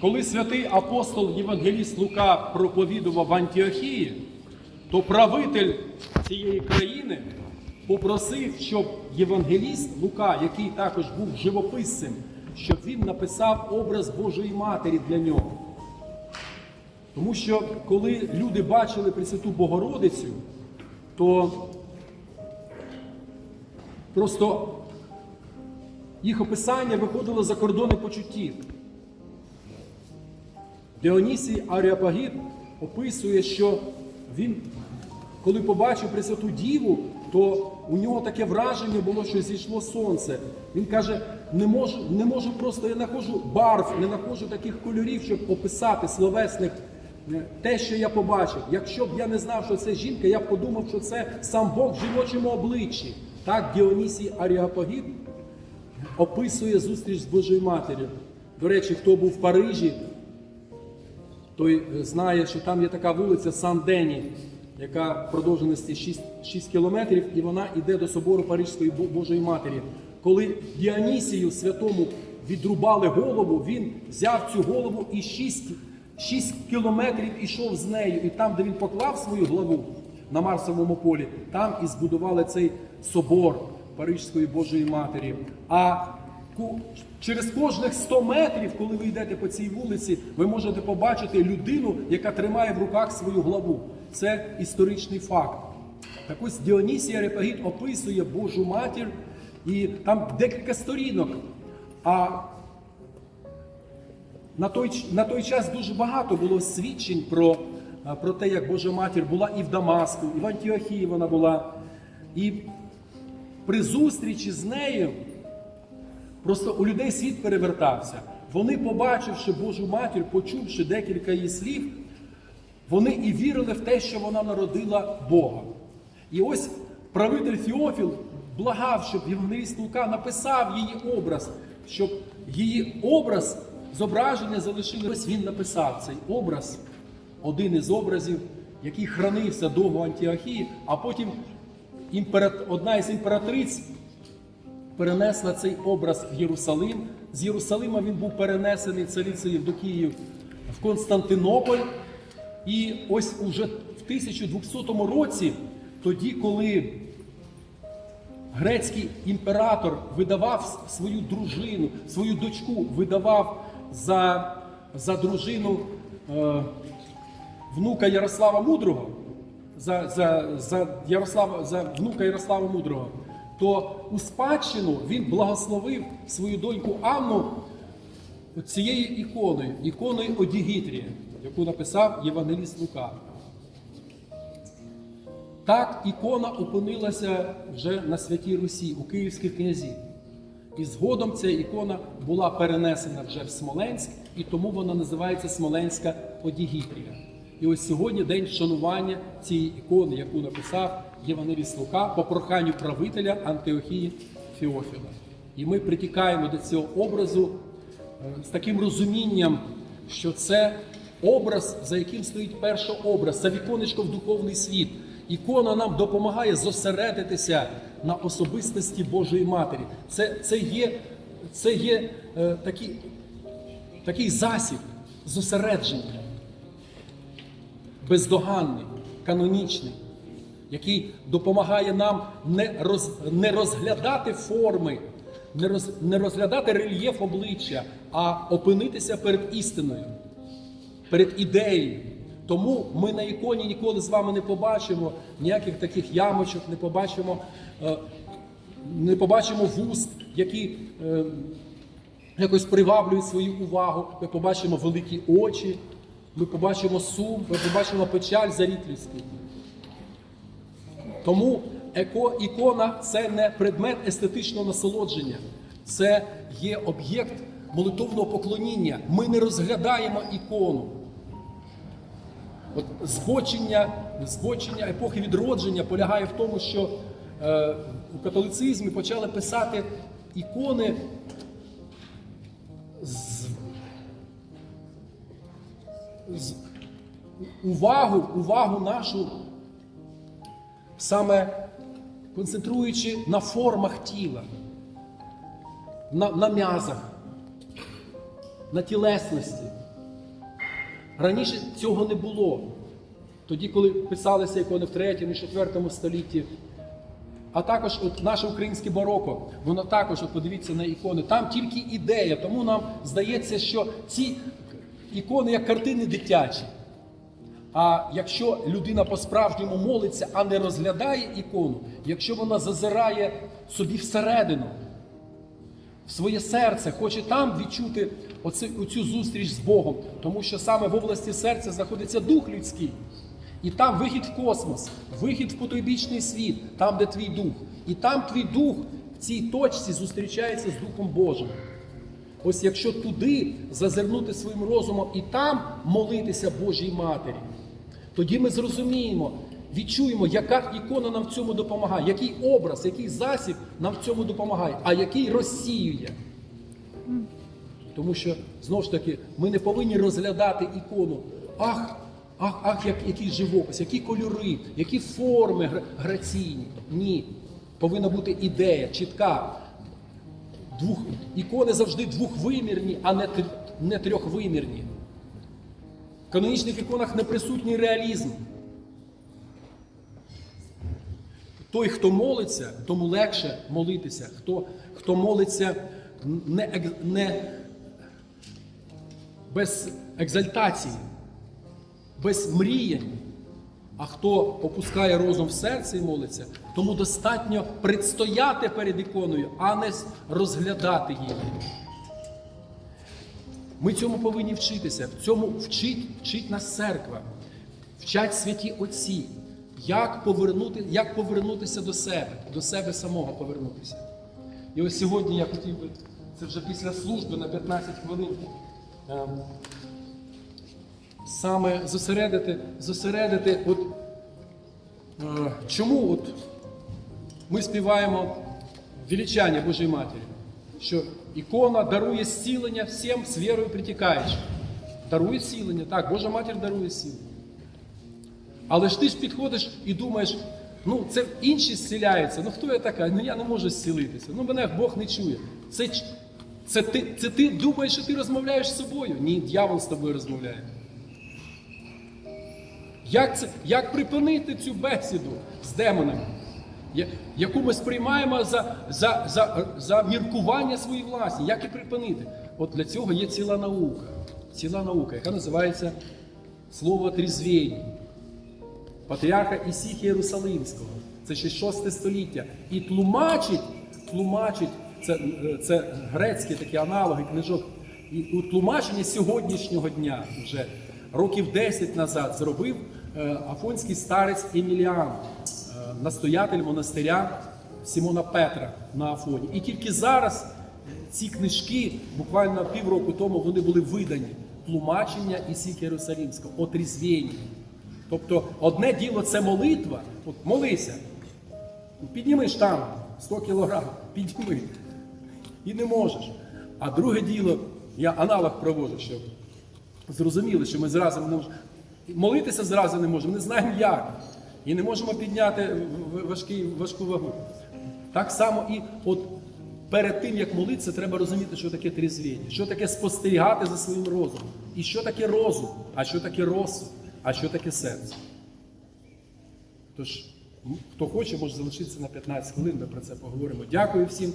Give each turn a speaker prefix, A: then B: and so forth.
A: коли святий апостол Євангеліст Лука проповідував Антіохії, то правитель цієї країни попросив, щоб євангеліст Лука, який також був живописцем, щоб він написав образ Божої Матері для нього. Тому що коли люди бачили Пресвяту Богородицю, то просто їх описання виходило за кордони почуттів. Діонісій Аріапагіт описує, що він, коли побачив Пресвяту Діву, то у нього таке враження було, що зійшло сонце. Він каже, не можу, не можу просто, я нахожу барв, не нахожу таких кольорів, щоб описати словесних е, те, що я побачив. Якщо б я не знав, що це жінка, я б подумав, що це сам Бог в жіночому обличчі. Так Діонісій Аріапагіт описує зустріч з Божою Матір'ю. До речі, хто був в Парижі, той е, знає, що там є така вулиця Сан-Дені, яка продовженості 6, 6 кілометрів, і вона йде до собору Парижської Божої Матері. Коли Діанісію святому відрубали голову, він взяв цю голову і 6, 6 кілометрів ішов з нею. І там, де він поклав свою главу на Марсовому полі, там і збудували цей собор Парижської Божої Матері. А Через кожних 100 метрів, коли ви йдете по цій вулиці, ви можете побачити людину, яка тримає в руках свою главу. Це історичний факт. Так ось Діонісій Арепагіт описує Божу матір, і там декілька сторінок. А на той, на той час дуже багато було свідчень про, про те, як Божа матір була і в Дамаску, і в Антіохії вона була. І при зустрічі з нею Просто у людей світ перевертався. Вони, побачивши Божу матір, почувши декілька її слів, вони і вірили в те, що вона народила Бога. І ось правитель Фіофіл благав, щоб Євангеліст Лука написав її образ, щоб її образ, зображення залишили. Ось він написав цей образ, один із образів, який хранився довго Антіохії, а потім одна із імператриць перенесла цей образ в Єрусалим. З Єрусалима він був перенесений царицею Євдокією в Константинополь. І ось уже в 1200 році, тоді, коли грецький імператор видавав свою дружину, свою дочку видавав за, за дружину е, внука Ярослава Мудрого, за, за, за, Ярослава, за внука Ярослава Мудрого, то у спадщину він благословив свою доньку Анну цією іконою, іконою Одігітрія, яку написав Євангеліст Лука. Так ікона опинилася вже на Святій Русі у Київських князів. І згодом ця ікона була перенесена вже в Смоленськ, і тому вона називається Смоленська Одігітрія. І ось сьогодні день вшанування цієї ікони, яку написав Євангеліст Лука по проханню правителя Антиохії Феофіла. І ми притікаємо до цього образу е, з таким розумінням, що це образ, за яким стоїть перший образ, це віконечко в духовний світ. Ікона нам допомагає зосередитися на особистості Божої Матері. Це, це є, це є е, такий, такий засіб зосередження, бездоганний, канонічний, який допомагає нам не, роз, не розглядати форми, не, роз, не розглядати рельєф обличчя, а опинитися перед істиною перед ідеєю. Тому ми на іконі ніколи з вами не побачимо ніяких таких ямочок, не побачимо, е, не побачимо вуст, які е, якось приваблюють свою увагу. Ми побачимо великі очі, ми побачимо сум, ми побачимо печаль зарід людський. Тому еко, ікона це не предмет естетичного насолодження, це є об'єкт молитовного поклоніння. Ми не розглядаємо ікону. От збочення, збочення епохи відродження полягає в тому, що е, у католицизмі почали писати ікони з увагу, увагу нашу саме концентруючи на формах тіла, на, на м'язах, на тілесності. Раніше цього не було. Тоді, коли писалися ікони в 3 і 4 столітті. А також от наше українське бароко, воно також, от подивіться на ікони, там тільки ідея, тому нам здається, що ці ікони як картини дитячі. А якщо людина по-справжньому молиться, а не розглядає ікону, якщо вона зазирає собі всередину, в своє серце, хоче там відчути оцю, зустріч з Богом, тому що саме в області серця знаходиться дух людський. І там вихід в космос, вихід в потойбічний світ, там, де твій дух. І там твій дух в цій точці зустрічається з Духом Божим. Ось якщо туди зазирнути своїм розумом і там молитися Божій Матері, тоді ми зрозуміємо, відчуємо, яка ікона нам в цьому допомагає, який образ, який засіб нам в цьому допомагає, а який розсіює. Тому що знову ж таки ми не повинні розглядати ікону. Ах, ах, ах, як, який живопис, які кольори, які форми граційні. Ні. Повинна бути ідея, чітка. Двох, ікони завжди двохвимірні, а не, не трьохвимірні. В канонічних іконах не присутній реалізм. Той, хто молиться, тому легше молитися. Хто, хто молиться не, не без екзальтації, без мріянь. А хто опускає розум в серце і молиться, тому достатньо предстояти перед іконою, а не розглядати її. Ми цьому повинні вчитися. В цьому вчить, вчить нас церква, вчать святі отці, як, повернути, як повернутися до себе, до себе самого повернутися. І ось сьогодні я хотів би, це вже після служби на 15 хвилин, ем, саме зосередити, зосередити, от, е, чому от ми співаємо величання Божої Матері, що ікона дарує зцілення всім з вірою притікаючим. Дарує зцілення, так, Божа Матір дарує зцілення. Але ж ти ж підходиш і думаєш, ну це інші зціляються, ну хто я така? Ну я не можу зцілитися. Ну мене Бог не чує. Це, це, це ти думаєш, що ти розмовляєш з собою? Ні, дьявол з тобою розмовляє. Як, це, як припинити цю бесіду з демонами, яку ми сприймаємо за, за, за, за міркування свої власні? Як і припинити? От для цього є ціла наука, ціла наука, яка називається слово трізвєння. Патріарха Ісіхія Єрусалимського. Це ще 6 століття. І тлумачить, тлумачить, це, це грецькі такі аналоги книжок. І у тлумаченні сьогоднішнього дня вже років 10 назад зробив афонський старець Еміліан, е, настоятель монастиря Симона Петра на Афоні. І тільки зараз ці книжки, буквально півроку тому, вони були видані. Тлумачення Ісіхія Єрусалимського, отрізвєння. Тобто одне діло це молитва, от молися, підніми штангу 100 кілограм, підніми. І не можеш. А друге діло, я аналог проводжу, щоб зрозуміли, що ми зразу. Молитися зразу не можемо, не знаємо як. І не можемо підняти важкий, важку вагу. Так само і от перед тим, як молитися, треба розуміти, що таке трізвіння, що таке спостерігати за своїм розумом. І що таке розум, а що таке розсуд, а що таке серце. Тож, хто хоче, може залишитися на 15 хвилин, ми про це поговоримо. Дякую всім.